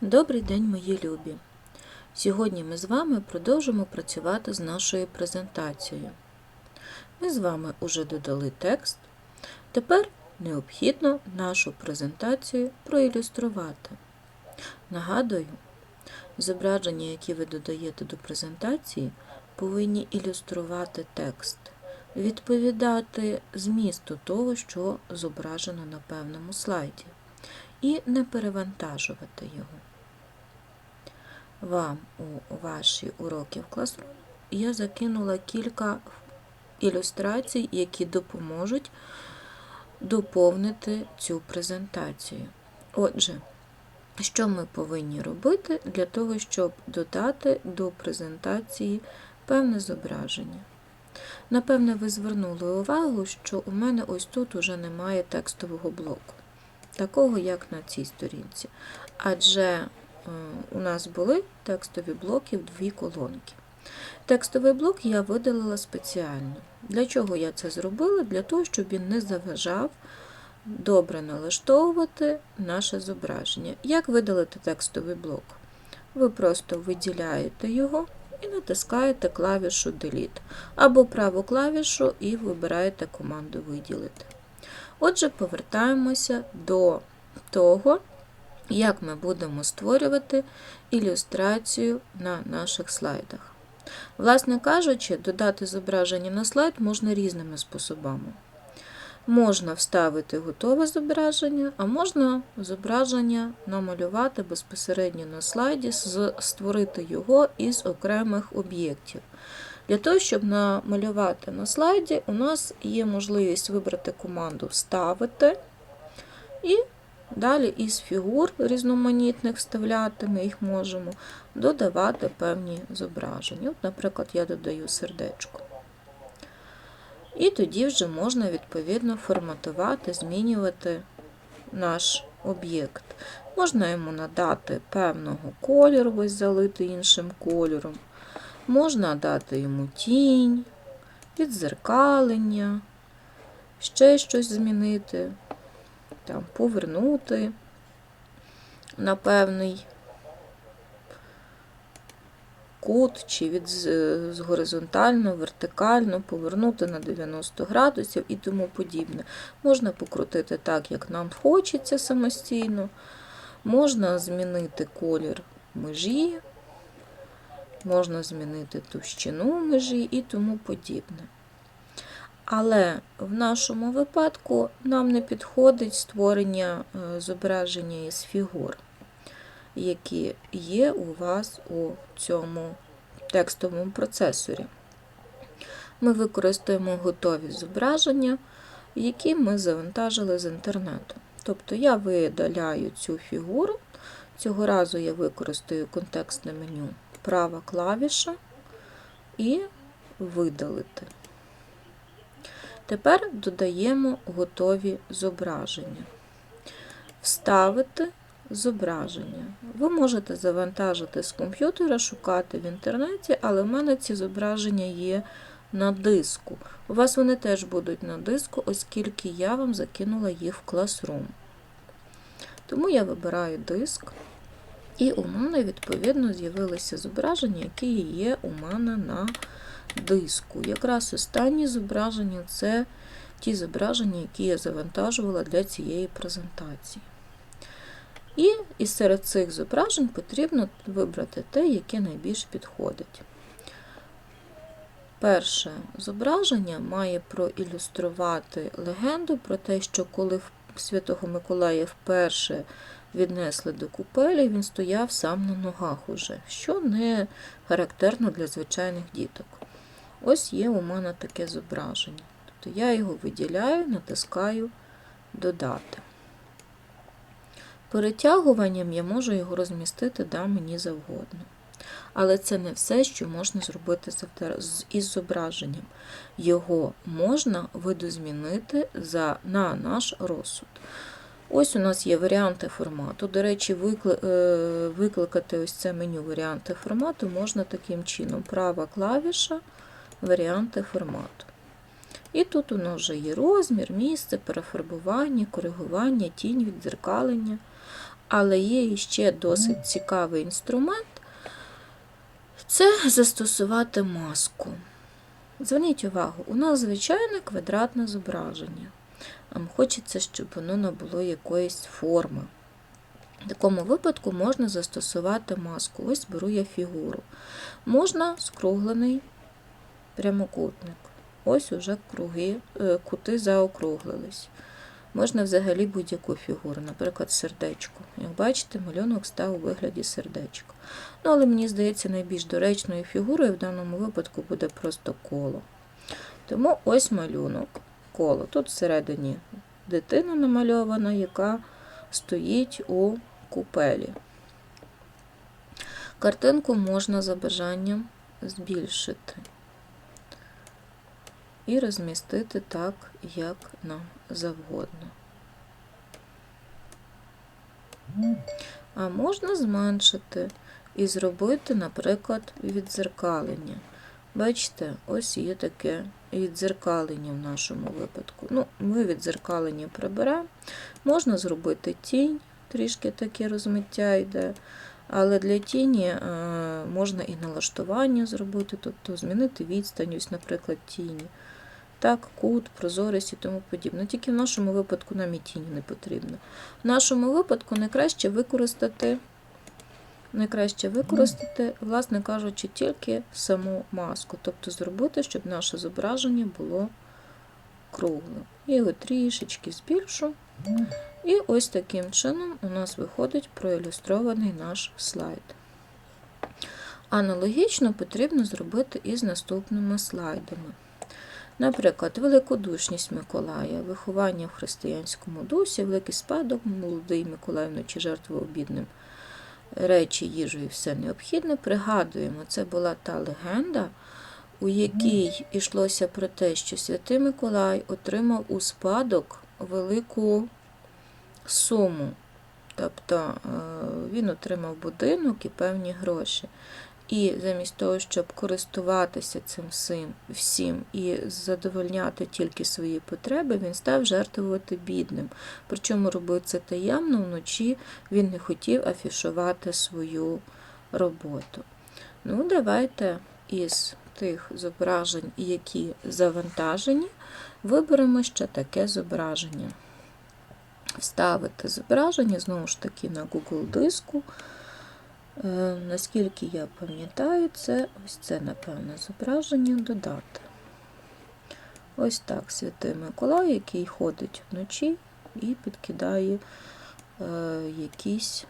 Добрий день, мої любі! Сьогодні ми з вами продовжимо працювати з нашою презентацією. Ми з вами уже додали текст. Тепер необхідно нашу презентацію проілюструвати. Нагадую, зображення, які ви додаєте до презентації, повинні ілюструвати текст, відповідати змісту того, що зображено на певному слайді і не перевантажувати його. Вам у ваші уроки в Classroom я закинула кілька ілюстрацій, які допоможуть доповнити цю презентацію. Отже, що ми повинні робити для того, щоб додати до презентації певне зображення? Напевне, ви звернули увагу, що у мене ось тут уже немає текстового блоку такого, як на цій сторінці. Адже у нас були текстові блоки в дві колонки. Текстовий блок я видалила спеціально. Для чого я це зробила? Для того, щоб він не заважав добре налаштовувати наше зображення. Як видалити текстовий блок? Ви просто виділяєте його і натискаєте клавішу Delete або праву клавішу і вибираєте команду Виділити. Отже, повертаємося до того, як ми будемо створювати ілюстрацію на наших слайдах. Власне кажучи, додати зображення на слайд можна різними способами. Можна вставити готове зображення, а можна зображення намалювати безпосередньо на слайді, створити його із окремих об'єктів. Для того, щоб намалювати на слайді, у нас є можливість вибрати команду Вставити. І далі із фігур різноманітних вставляти, ми їх можемо додавати певні зображення. От, Наприклад, я додаю сердечко. І тоді вже можна відповідно форматувати, змінювати наш об'єкт. Можна йому надати певного кольору, ось залити іншим кольором. Можна дати йому тінь, відзеркалення, ще щось змінити, там, повернути на певний кут, чи від з горизонтально, вертикально, повернути на 90 градусів і тому подібне. Можна покрутити так, як нам хочеться самостійно. Можна змінити колір межі можна змінити товщину межі і тому подібне. Але в нашому випадку нам не підходить створення е, зображення із фігур, які є у вас у цьому текстовому процесорі. Ми використаємо готові зображення, які ми завантажили з інтернету. Тобто я видаляю цю фігуру, цього разу я використаю контекстне меню права клавіша і видалити. Тепер додаємо готові зображення. Вставити зображення. Ви можете завантажити з комп'ютера, шукати в інтернеті, але в мене ці зображення є на диску. У вас вони теж будуть на диску, оскільки я вам закинула їх в Classroom. Тому я вибираю диск. І у мене, відповідно, з'явилися зображення, які є у мене на диску. Якраз останні зображення це ті зображення, які я завантажувала для цієї презентації. І із серед цих зображень потрібно вибрати те, яке найбільш підходить. Перше зображення має проілюструвати легенду про те, що коли Святого Миколая вперше віднесли до купелі, він стояв сам на ногах уже, що не характерно для звичайних діток. Ось є у мене таке зображення. Тобто я його виділяю, натискаю Додати. Перетягуванням я можу його розмістити да, мені завгодно. Але це не все, що можна зробити із зображенням. Його можна видозмінити за, на наш розсуд. Ось у нас є варіанти формату. До речі, е, викликати ось це меню варіанти формату можна таким чином: права клавіша, варіанти формату. І тут у нас вже є розмір, місце, перефарбування, коригування, тінь, віддзеркалення. Але є ще досить цікавий інструмент це застосувати маску. Зверніть увагу, у нас звичайне квадратне зображення. Нам хочеться, щоб воно набуло якоїсь форми. В такому випадку можна застосувати маску. Ось беру я фігуру. Можна скруглений прямокутник. Ось уже круги, е, кути заокруглились. Можна взагалі будь-яку фігуру, наприклад, сердечко. Як бачите, малюнок став у вигляді сердечка. Ну, але мені здається, найбільш доречною фігурою в даному випадку буде просто коло. Тому ось малюнок, коло. Тут всередині дитина намальована, яка стоїть у купелі. Картинку можна за бажанням збільшити і розмістити так, як нам завгодно. А можна зменшити і зробити, наприклад, віддзеркалення. Бачите, ось є таке віддзеркалення в нашому випадку. Ну, Ми віддзеркалення приберемо. Можна зробити тінь, трішки таке розмиття йде. Але для тіні е, можна і налаштування зробити, тобто змінити відстань, ось, наприклад, тіні. Так, кут, прозорість і тому подібне. Тільки в нашому випадку нам і тіні не потрібно. В нашому випадку найкраще використати, найкраще використати, власне кажучи, тільки саму маску. Тобто зробити, щоб наше зображення було круглим. Я його трішечки збільшу. І ось таким чином у нас виходить проілюстрований наш слайд. Аналогічно потрібно зробити і з наступними слайдами. Наприклад, великодушність Миколая, виховання в християнському дусі, великий спадок, молодий Миколай вночі жертвував бідним речі, їжу і все необхідне. Пригадуємо, це була та легенда, у якій йшлося про те, що Святий Миколай отримав у спадок велику суму. Тобто е, він отримав будинок і певні гроші. І замість того, щоб користуватися цим всім і задовольняти тільки свої потреби, він став жертвувати бідним. Причому робив це таємно вночі він не хотів афішувати свою роботу. Ну, давайте із тих зображень, які завантажені, виберемо ще таке зображення. Вставити зображення, знову ж таки, на Google диску. Е, наскільки я пам'ятаю, це ось це, напевне, зображення додати. Ось так Святий Миколай, який ходить вночі і підкидає е, якісь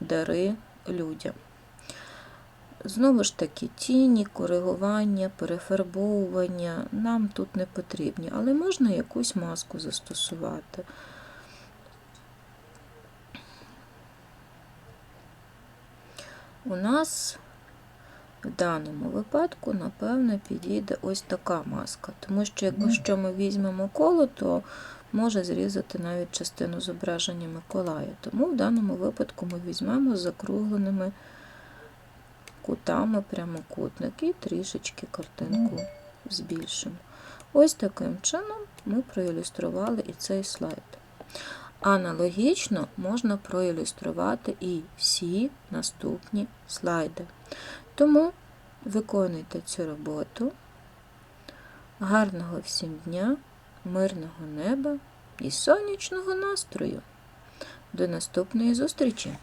дари людям. Знову ж таки, тіні, коригування, перефарбовування нам тут не потрібні, але можна якусь маску застосувати. У нас в даному випадку, напевно, підійде ось така маска. Тому що, якщо ми візьмемо коло, то може зрізати навіть частину зображення Миколая. Тому в даному випадку ми візьмемо з закругленими кутами прямокутник і трішечки картинку збільшимо. Ось таким чином ми проілюстрували і цей слайд. Аналогічно можна проілюструвати і всі наступні слайди. Тому виконуйте цю роботу. Гарного всім дня, мирного неба і сонячного настрою. До наступної зустрічі!